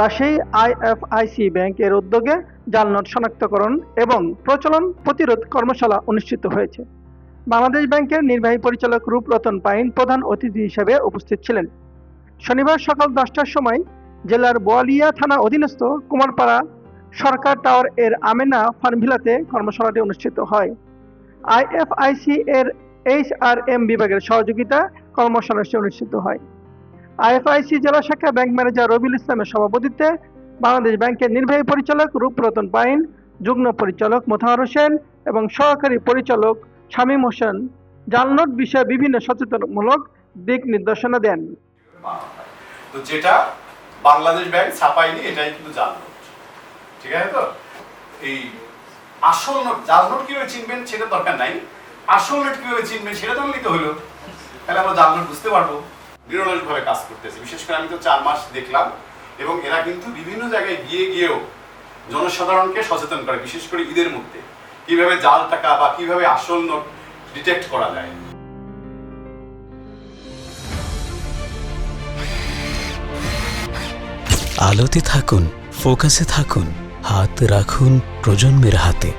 Rajshahi IFIC ব্যাংকের উদ্যোগে জাল নোট শনাক্তকরণ এবং প্রচলন প্রতিরোধ কর্মশালা অনুষ্ঠিত হয়েছে। বাংলাদেশ ব্যাংকের নির্বাহী পরিচালক রূপরতন পাইন প্রধান অতিথি হিসেবে উপস্থিত ছিলেন। শনিবার সকাল দশটার সময় জেলার বোয়ালিয়া থানা অধীনস্থ কুমারপাড়া সরকার টাওয়ার এর আমেনা ফার্মভিলাতে কর্মশালাটি অনুষ্ঠিত হয়। আইএফআইসি এর এইচ আর এম বিভাগের সহযোগিতা কর্মশালাটি অনুষ্ঠিত হয়। আইএফআইসি জেলা শাখা ব্যাংক ম্যানেজার রবিউল ইসলামের সভাপতিত্বে বাংলাদেশ ব্যাংকের নির্বাহী পরিচালক রূপরতন পাইন, যুগ্ম পরিচালক মোতাহার হোসেন এবং সহকারী পরিচালক শামীম হোসেন জালনোট বিষয়ে বিভিন্ন সচেতনমূলক দিক নির্দেশনা দেন। তো যেটা বাংলাদেশ ব্যাংক ছাপায়নি, এটাই কিন্তু জাল নোট ঠিক আছে তো? এই আসল নোট জাল নোট কীভাবে চিনবেন সেটা দরকার নাই। আসল নোট কীভাবে চিনবেন সেটা তো নিতে হলো তাহলে আমরা জাল নোট বুঝতে পারব। নিরলস ভাবে কাজ করতেছে। বিশেষ করে আমি তো চার মাস দেখলাম এবং এরা কিন্তু বিভিন্ন জায়গায় গিয়ে গিয়েও জনসাধারণকে সচেতন করে, বিশেষ করে ঈদের মধ্যে। কীভাবে জাল টাকা বা কীভাবে আসল নোট ডিটেক্ট করা যায়। আলোতে থাকুন, ফোকাসে থাকুন, হাত রাখুন প্রজন্মের হাতে।